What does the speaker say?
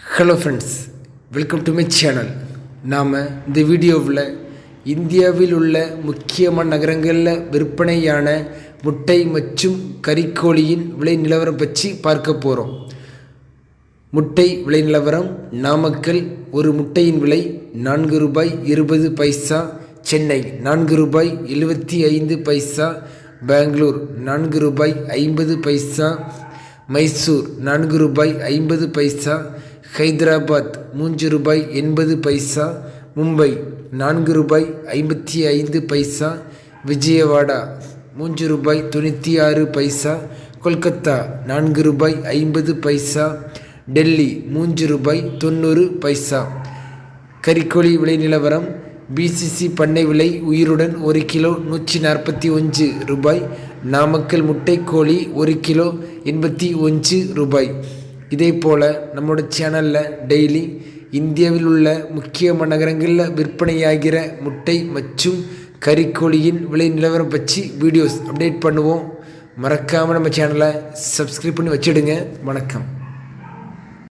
Hello friends welcome to my channel நாம் இந்த வீடியோவில் இந்தியாவில் உள்ள முக்கியமான நகரங்களில் விற்பனையான முட்டை மற்றும் கறிக்கோழியின் விலை நிலவரம் பற்றி பார்க்க போகிறோம் முட்டை விலை நிலவரம் நாமக்கல் ஒரு முட்டையின் விலை நான்கு ரூபாய் இருபது பைசா சென்னை நான்கு ரூபாய் எழுபத்தி ஐந்து பைசா பெங்களூர் நான்கு ரூபாய் ஐம்பது பைசா மைசூர் நான்கு ரூபாய் ஐம்பது பைசா ஹைதராபாத் மூன்று ரூபாய் எண்பது பைசா மும்பை நான்கு ரூபாய் ஐம்பத்தி ஐந்து பைசா விஜயவாடா மூன்று ரூபாய் தொண்ணூற்றி ஆறு பைசா கொல்கத்தா நான்கு ரூபாய் ஐம்பது பைசா டெல்லி மூன்று ரூபாய் தொண்ணூறு பைசா. கறிக்கோழி விலை நிலவரம் பிசிசி பண்ணை விலை உயிருடன் ஒரு கிலோ நூற்றி நாற்பத்தி ஒன்று ரூபாய் நாமக்கல் முட்டைக்கோழி ஒரு கிலோ எண்பத்தி ஒன்று ரூபாய். இதே போல் நம்மளோட சேனலில் டெய்லி இந்தியாவில் உள்ள முக்கிய நகரங்களில் விற்பனையாகிற முட்டை மற்றும் கறிக்கோழியின் விலை நிலவரம் பற்றி வீடியோஸ் அப்டேட் பண்ணுவோம். மறக்காமல் நம்ம சேனலை சப்ஸ்கிரைப் பண்ணி வச்சிடுங்க. வணக்கம்.